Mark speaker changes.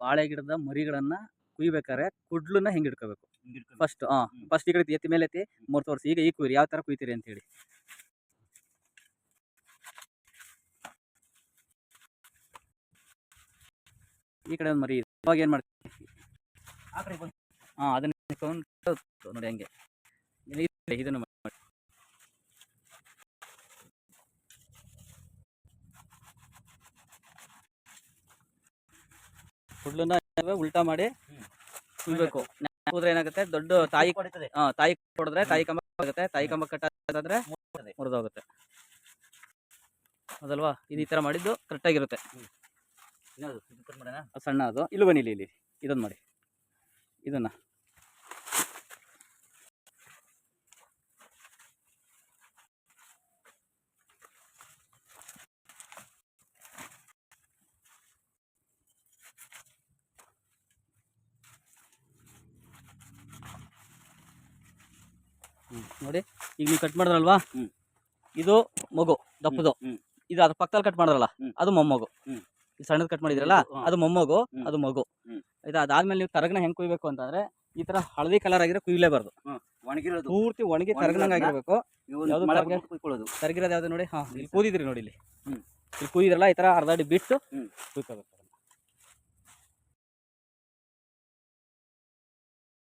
Speaker 1: ಬಾಳೆ ಗಿಡದ ಮರಿಗಳನ್ನ ಕುಯ್ಬೇಕಾದ್ರೆ ಕುಡ್ಲನ್ನ ಹೆಂಗ್ ಇಟ್ಕೋಬೇಕು. ಫಸ್ಟ್ ಹಾ ಫಸ್ಟ್ ಈ ಕಡೆ ಎತ್ತಿ ಮೇಲೆ ಎತ್ತಿ ಮೂರ್ ತೋರಿಸಿ. ಈಗ ಈ ಕುಯ್ರಿ ಯಾವ ತರ ಕುಯ್ತೀರಿ ಅಂತ ಹೇಳಿ. ಈ ಕಡೆ ಒಂದು ಮರಿ ಇವಾಗ ಏನ್ ಮಾಡ್ತೀವಿ ಹಾ ಅದನ್ನ ನೋಡಿ ಹಂಗೆ. ಇದನ್ನ ಇದೆ, ಇದನ್ನು ಕುಡ್ಲನ್ನ ಉಲ್ಟಾ ಮಾಡಿ. ಕುಯ್ಬೇಕು. ಏನಾಗುತ್ತೆ? ದೊಡ್ಡ ತಾಯಿ ತಾಯಿ ಕೊಡಿದ್ರೆ ತಾಯಿ ಕಂಬ ಆಗುತ್ತೆ. ತಾಯಿ ಕಂಬ ಕಟ್ಟಾದ್ರೆ. ಮುರಿದೋಗುತ್ತೆ. ಅದಲ್ವಾ ಇದು ಈ ತರ ಮಾಡಿದ್ದು ಕರೆಕ್ಟ್ ಆಗಿರುತ್ತೆ.
Speaker 2: ಇನ್ನೊಂದು ಇದು ಮಾಡೋಣ
Speaker 1: ಸಣ್ಣ ಅದು. ಇಲ್ಲಿ ಬನ್ನಿ ಇಲ್ಲಿ? ಇಲ್ಲಿ ಇದನ್ನ ಮಾಡಿ. ಇದನ್ನ. ನೋಡಿ ಈಗ ನೀವು ಕಟ್ ಮಾಡಿದ್ರಲ್ವಾ? ಇದು ಮಗು ದಪ್ಪದು. ಇದು ಅದ್ರ ಪಕ್ಕದಲ್ಲಿ ಕಟ್ ಮಾಡಿದ್ರಲ್ಲ ಅದು ಮೊಮ್ಮಗು. ಈ ಸಣ್ಣದ್ ಕಟ್ ಮಾಡಿದ್ರಲ್ಲ ಅದು ಮೊಮ್ಮಗು ಅದು ಮಗು ಇದು ಅದಾದ್ಮೇಲೆ ನೀವು ತರಗನ ಹೆಂಗ್ ಕುಯ್ಬೇಕು ಅಂತಂದ್ರೆ ಈ ತರ ಹಳದಿ ಕಲರ್ ಆಗಿರೋ ಕುಯ್ಲೇಬಾರ್ದು.
Speaker 2: ಒಣಗಿರೋದು.
Speaker 1: ಪೂರ್ತಿ ಒಣಗಿ ತರಗನಂಗ್ ಆಗಿರ್ಬೇಕು.
Speaker 2: ಇವು
Speaker 1: ಯಾವ್ದು ನೋಡಿ? ಹಾ ಇಲ್ಲಿ ಕೂದಿದ್ರಿ ನೋಡಿ ಇಲ್ಲಿ. ಇಲ್ಲಿ ಕೂದಿದ್ರಲ್ಲ ಈ ತರ ಅರ್ಧ ಅಡಿ ಬಿಟ್ಟು. ಕುಯ್ಕೋಬೇಕು.